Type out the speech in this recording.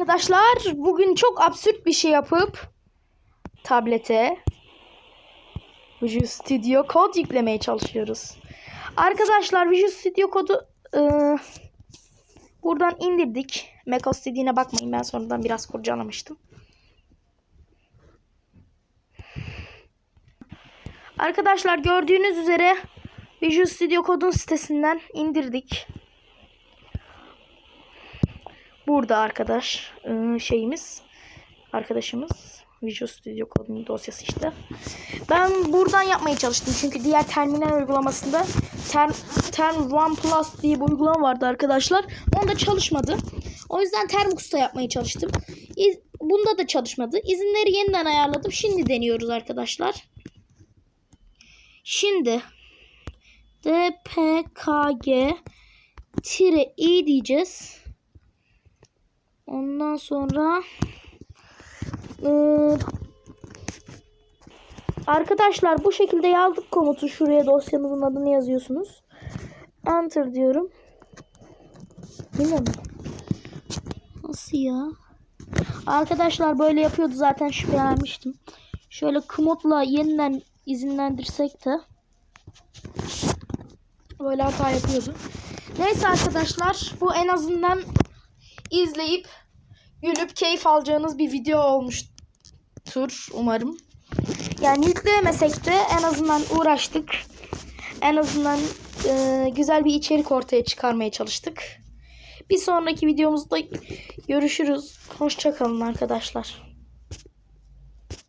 Arkadaşlar bugün çok absürt bir şey yapıp tablete Visual Studio Code yüklemeye çalışıyoruz. Arkadaşlar Visual Studio Code'u e, buradan indirdik. macOS dediğine bakmayın ben sonradan biraz kurcalamıştım. Arkadaşlar gördüğünüz üzere Visual Studio Code'un sitesinden indirdik. Burada arkadaş ıı, şeyimiz arkadaşımız Visual Studio Code'un dosyası işte. Ben buradan yapmaya çalıştım çünkü diğer terminal uygulamasında Term, Term One Plus diye bir uygulama vardı arkadaşlar. Onda çalışmadı. O yüzden Termux'ta yapmaya çalıştım. İz, bunda da çalışmadı. İzinleri yeniden ayarladım. Şimdi deniyoruz arkadaşlar. Şimdi dpkg tire i diyeceğiz. Ondan sonra eee, arkadaşlar bu şekilde yazdık komutu şuraya dosyanızın adını yazıyorsunuz. Enter diyorum. Bilmiyorum. Nasıl ya? Arkadaşlar böyle yapıyordu zaten şüphelenmiştim. Şöyle komutla yeniden izinlendirsek de böyle hata yapıyordu. Neyse arkadaşlar bu en azından izleyip gülüp keyif alacağınız bir video olmuştur umarım. Yani yükleyemesek de en azından uğraştık. En azından e, güzel bir içerik ortaya çıkarmaya çalıştık. Bir sonraki videomuzda görüşürüz. Hoşçakalın arkadaşlar.